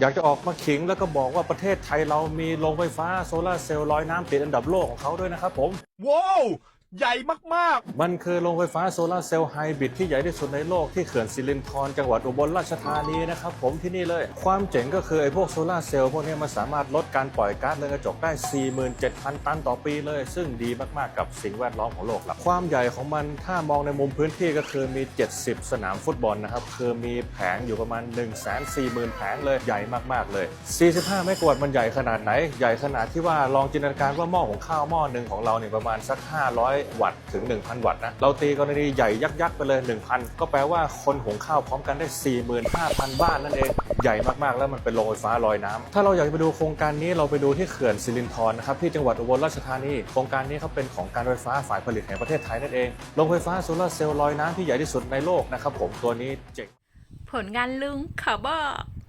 อยากจะออกมาขิงแล้วก็บอกว่าประเทศไทยเรามีโรงไฟฟ้าโซลาเซลล์ลอยน้ำติดอันดับโลกของเขาด้วยนะครับผม ว้าว ใหญ่มากๆ มันคือโรงไฟฟ้าโซลาร์เซลล์ไฮบริดที่ใหญ่ที่สุดในโลกที่เขื่อนสิรินธรจังหวัดอุบลราชธานีนะครับผมที่นี่เลย ความเจ๋งก็คือไอ้พวกโซลาร์เซลล์พวกนี้มันสามารถลดการปล่อยก๊าซเรือนกระจกได้ 47,000 ตันต่อปีเลย ซึ่งดีมากๆกับสิ่งแวดล้อมของโลกละความใหญ่ของมันถ้ามองในมุมพื้นที่ก็คือมี 70 สนามฟุตบอลนะครับคือมีแผงอยู่ประมาณ 1 4 0 0 0 0 แผงเลยใหญ่มากๆเลย 45เมกะวัตต์มันใหญ่ขนาดไหน ใหญ่ขนาดที่ว่าลองจินตนาการว่าหม้อของข้าวหม้อหนึ่งของเราเนี่ยประมาณสัก 500วัตต์ถึง 1,000 วัตต์นะเราตีกรณีใหญ่ยักษ์ๆไปเลย 1,000 ก็แปลว่าคนหุงข้าวพร้อมกันได้ 45,000 บ้านนั่นเอง ใหญ่มากๆแล้วมันเป็นโรงไฟฟ้าลอยน้ำถ้าเราอยากจะไปดูโครงการนี้เราไปดูที่เขื่อนสิรินธรนะครับที่จังหวัดอุบลราชธานีโครงการนี้เขาเป็นของการไฟฟ้าฝ่ายผลิตแห่งประเทศไทยนั่นเองโรงไฟฟ้าโซลาร์เซลล์ลอยน้ำที่ใหญ่ที่สุดในโลกนะครับผมตัวนี้เจ๋งผลงานลุงขอบอก